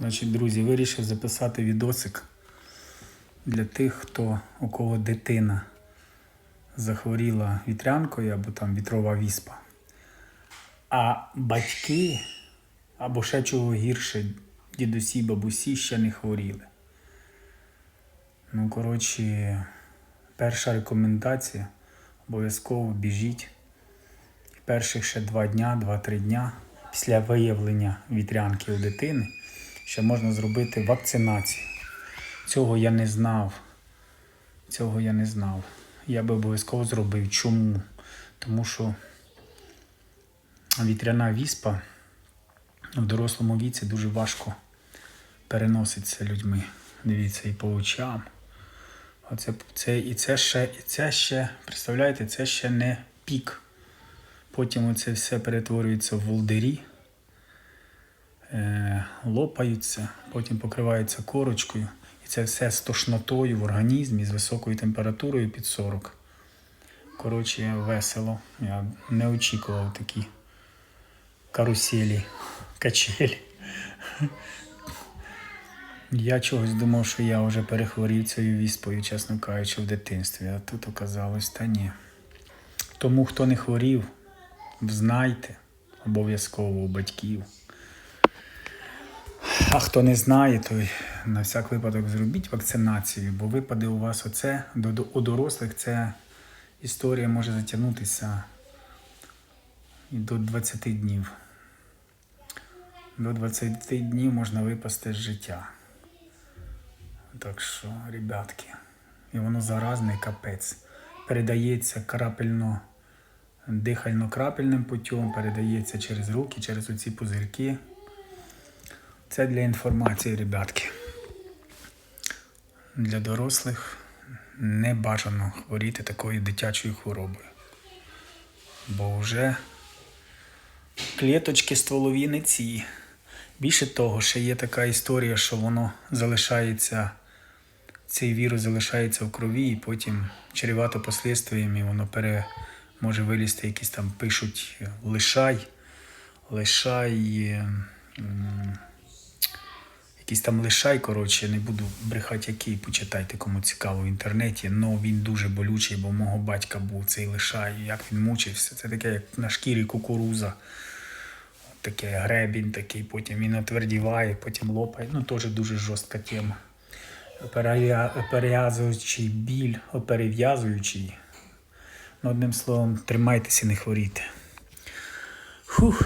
Значить, друзі, вирішив записати відосик для тих, хто у кого дитина захворіла вітрянкою або там вітрова віспа. А батьки або ще чого гірше, дідусі, бабусі ще не хворіли. Ну, коротше, перша рекомендація обов'язково біжіть. Перших ще два дня, 2-3 дня після виявлення вітрянки у дитини ще можна зробити вакцинацію. Цього я не знав. Цього я не знав. Я би обов'язково зробив. Чому? Тому що вітряна віспа в дорослому віці дуже важко переноситься людьми. Дивіться, і по очам. Оце, це, і це ще, і це ще, представляєте, це ще не пік. Потім оце все перетворюється в волдирі, е, лопаються, потім покриваються корочкою. І це все з тошнотою в організмі, з високою температурою під 40. Коротше, весело. Я не очікував такі каруселі, качелі. Я чогось думав, що я вже перехворів цією віспою, чесно кажучи, в дитинстві. А тут оказалось, та ні. Тому, хто не хворів, знайте обов'язково у батьків. А хто не знає, то на всяк випадок зробіть вакцинацію, бо випаде у вас оце, у дорослих ця історія може затягнутися і до 20 днів. До 20 днів можна випасти з життя. Так що, ребятки, і воно заразний капець. Передається крапельно, дихально-крапельним путем, передається через руки, через оці пузирки. Це для інформації, ребятки. Для дорослих не бажано хворіти такою дитячою хворобою. Бо вже клеточки стволові не ці. Більше того, ще є така історія, що воно залишається, цей вірус залишається в крові, і потім чревато послідствиями воно пере, може вилізти якісь там пишуть лишай, лишай, м, якийсь там лишай, коротше, не буду брехати який, почитайте, кому цікаво в інтернеті. Но він дуже болючий, бо мого батька був цей лишай, як він мучився. Це таке, як на шкірі кукуруза таке гребінь такий, потім він отвердіває, потім лопає. Ну, теж дуже жорстка тема. Перев'язуючий біль, перев'язуючий. Ну, одним словом, тримайтеся, не хворійте. Фух.